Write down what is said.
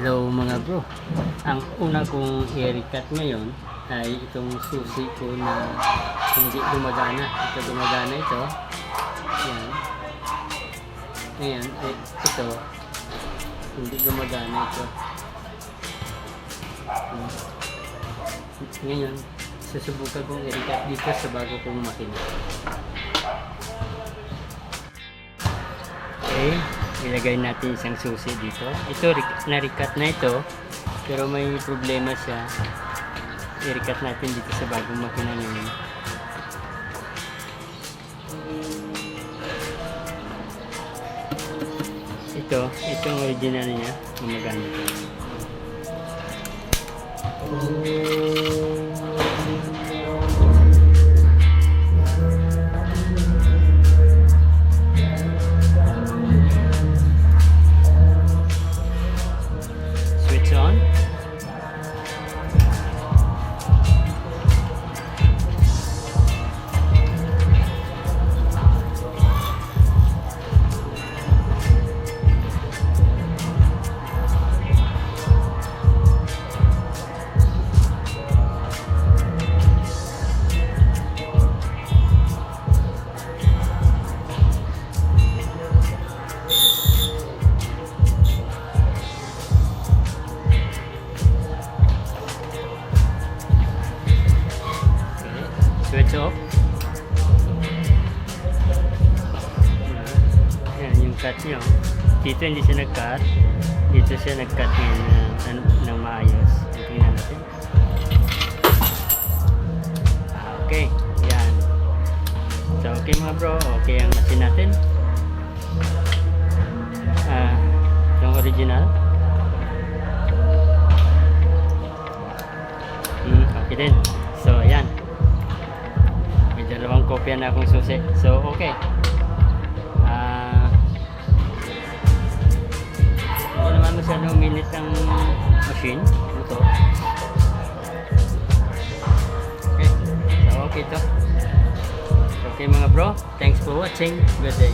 ito. Ang una kong i-recut ngayon ay itong susi ko na hindi gumagana. Ito gumagana ito. Yan. Ngayon, eh, ito. Hindi gumagana ito. Hmm. Ngayon, susubukan kong i-recut dito sa bago kong makina. Okay, ilagay natin isang susi dito. Ito, na-recut na ito. Pero may problema siya. I-recut natin dito sa bagong makina ngayon. Ito, itong original niya. Gumagana Switch off. Yan, yung cut nyo. Dito hindi siya nag-cut. Dito siya nag-cut ngayon ng, ano, ng maayos. Tingnan natin. Ah, okay. Yan. So, okay mga bro. Okay ang machine natin. Ah, yung original. Hmm, okay din. Kopya na akong susi. So, okay. Ah, hindi naman masyadong minute ang machine. Ito. Okay. So, okay to. Okay mga bro. Thanks for watching. Good day.